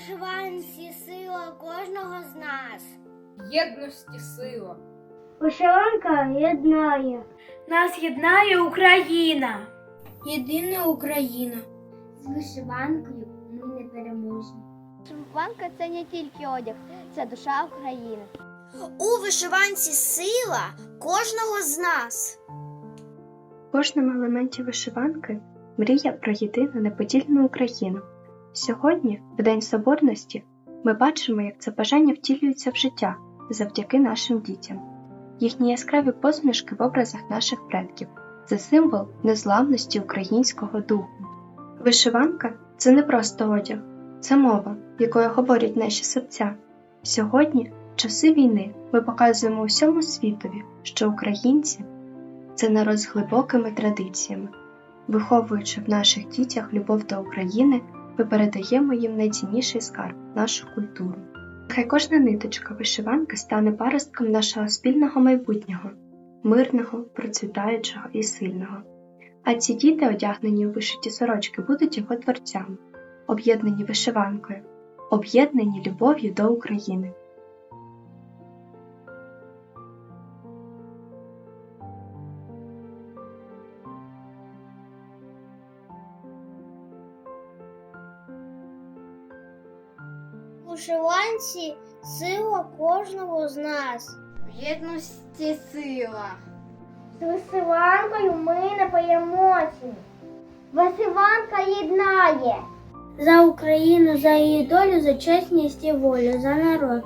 Вишиванці сила кожного з нас. Єдності сила. Вишиванка єднає. Нас єднає Україна. Єдина Україна. З вишиванкою ми не переможні. Вишиванка це не тільки одяг, це душа України. У вишиванці сила кожного з нас. В кожному елементі вишиванки мрія про єдину неподільну Україну. Сьогодні, в День Соборності, ми бачимо, як це бажання втілюється в життя завдяки нашим дітям. Їхні яскраві посмішки в образах наших предків це символ незламності українського духу. Вишиванка це не просто одяг, це мова, якою говорять наші серця. Сьогодні, в часи війни, ми показуємо усьому світові, що українці це народ з глибокими традиціями. Виховуючи в наших дітях любов до України, ми передаємо їм найцінніший скарб нашу культуру. Хай кожна ниточка вишиванки стане паростком нашого спільного майбутнього, мирного, процвітаючого і сильного. А ці діти, одягнені у вишиті сорочки, будуть його творцями, об'єднані вишиванкою, об'єднані любов'ю до України. Вишиванці сила кожного з нас. В єдності сила. З вишиванкою ми не боємося. Вишиванка єднає. За Україну, за її долю, за чесність і волю, за народ.